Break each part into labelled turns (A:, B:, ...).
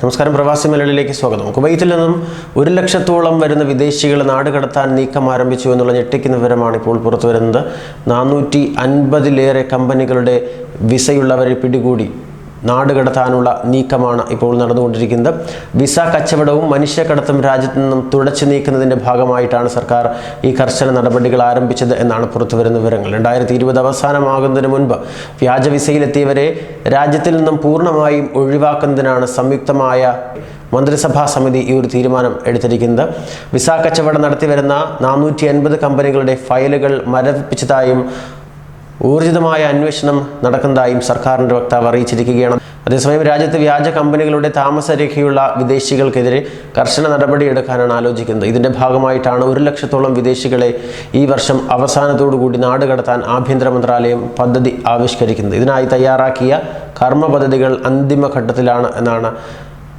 A: നമസ്കാരം. പ്രവാസി മലയാളിയിലേക്ക് സ്വാഗതം. കുവൈത്തിൽ നിന്നും ഒരു ലക്ഷത്തോളം വരുന്ന വിദേശികൾ നാട് കടത്താൻ നീക്കം ആരംഭിച്ചു എന്നുള്ള ഞെട്ടിക്കുന്ന വിവരമാണ് ഇപ്പോൾ പുറത്തു വരുന്നത് നാനൂറ്റി അൻപതിലേറെ കമ്പനികളുടെ വിസയുള്ളവരെ പിടികൂടി. നാട് കടത്താനുള്ള നീക്കമാണ് ഇപ്പോൾ നടന്നുകൊണ്ടിരിക്കുന്നത്. വിസ കച്ചവടവും മനുഷ്യക്കടത്തും രാജ്യത്തു നിന്നും തുടച്ചു നീക്കുന്നതിന്റെ ഭാഗമായിട്ടാണ് സർക്കാർ ഈ കർശന നടപടികൾ ആരംഭിച്ചത് എന്നാണ് പുറത്തുവരുന്ന വിവരങ്ങൾ. രണ്ടായിരത്തി ഇരുപത് അവസാനമാകുന്നതിന് മുൻപ് വ്യാജ വിസയിലെത്തിയവരെ രാജ്യത്തിൽ നിന്നും പൂർണമായും ഒഴിവാക്കുന്നതിനാണ് സംയുക്തമായ മന്ത്രിസഭാ സമിതി ഈ ഒരു തീരുമാനം എടുത്തിരിക്കുന്നത്. വിസ കച്ചവടം നടത്തിവരുന്ന നാനൂറ്റി അൻപത് കമ്പനികളുടെ ഫയലുകൾ മരവിപ്പിച്ചതായും ഊർജിതമായ അന്വേഷണം നടക്കുന്നതായും സർക്കാരിന്റെ വക്താവ് അറിയിച്ചിരിക്കുകയാണ്. അതേസമയം രാജ്യത്ത് വ്യാജ കമ്പനികളുടെ താമസരേഖയുള്ള വിദേശികൾക്കെതിരെ കർശന നടപടിയെടുക്കാനാണ് ആലോചിക്കുന്നത്. ഇതിന്റെ ഭാഗമായിട്ടാണ് ഒരു ലക്ഷത്തോളം വിദേശികളെ ഈ വർഷം അവസാനത്തോടു കൂടി നാട് കടത്താൻ ആഭ്യന്തര മന്ത്രാലയം പദ്ധതി ആവിഷ്കരിക്കുന്നത്. ഇതിനായി തയ്യാറാക്കിയ കർമ്മ പദ്ധതികൾ അന്തിമഘട്ടത്തിലാണ് എന്നാണ്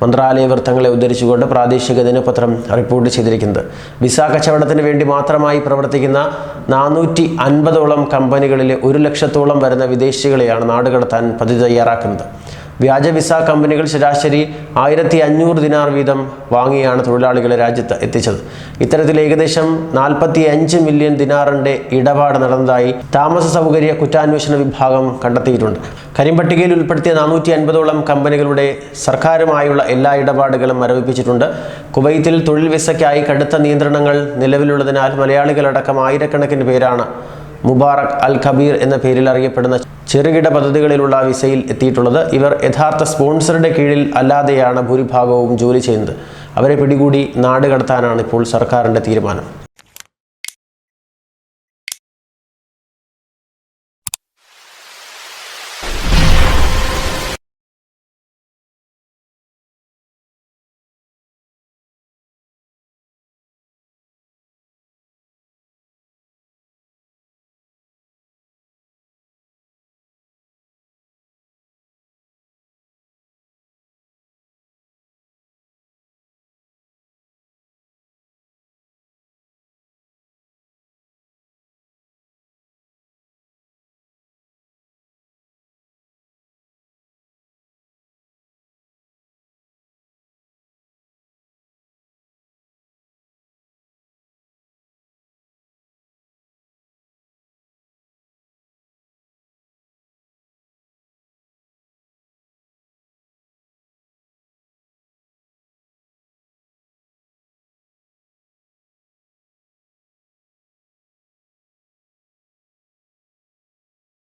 A: മന്ത്രാലയ വൃത്തങ്ങളെ ഉദ്ധരിച്ചുകൊണ്ട് പ്രാദേശിക ദിനപത്രം റിപ്പോർട്ട് ചെയ്തിരിക്കുന്നത്. വിസ കച്ചവടത്തിന് വേണ്ടി മാത്രമായി പ്രവർത്തിക്കുന്ന നാനൂറ്റി അൻപതോളം കമ്പനികളിലെ ഒരു ലക്ഷത്തോളം വരുന്ന വിദേശികളെയാണ് നാടുകടത്താൻ പദ്ധതി തയ്യാറാക്കുന്നത്. വ്യാജ വിസ കമ്പനികൾ ശരാശരി ആയിരത്തി അഞ്ഞൂറ് ദിനാർ വീതം വാങ്ങിയാണ് തൊഴിലാളികളെ രാജ്യത്ത് എത്തിച്ചത്. ഇത്തരത്തിൽ ഏകദേശം നാൽപ്പത്തി അഞ്ച് മില്യൺ ദിനാറിന്റെ ഇടപാട് നടന്നതായി താമസ സൗകര്യ കുറ്റാന്വേഷണ വിഭാഗം കണ്ടെത്തിയിട്ടുണ്ട്. കരിമ്പട്ടികയിൽ ഉൾപ്പെടുത്തിയ നാനൂറ്റി അൻപതോളം കമ്പനികളുടെ സർക്കാരുമായുള്ള എല്ലാ ഇടപാടുകളും മരവിപ്പിച്ചിട്ടുണ്ട് കുവൈത്തിൽ തൊഴിൽ വിസയ്ക്കായി കടുത്ത നിയന്ത്രണങ്ങൾ നിലവിലുള്ളതിനാൽ മലയാളികളടക്കം ആയിരക്കണക്കിന് പേരാണ് മുബാറക് അൽ കബീർ എന്ന പേരിൽ അറിയപ്പെടുന്ന ചെറുകിട പദ്ധതികളിലുള്ള വിസയിൽ എത്തിയിട്ടുള്ളത്. ഇവർ യഥാർത്ഥ സ്പോൺസറുടെ കീഴിൽ അല്ലാതെയാണ് ഭൂരിഭാഗവും ജോലി ചെയ്യുന്നത്. അവരെ പിടികൂടി നാട് കടത്താനാണ് ഇപ്പോൾ സർക്കാരിന്റെ തീരുമാനം.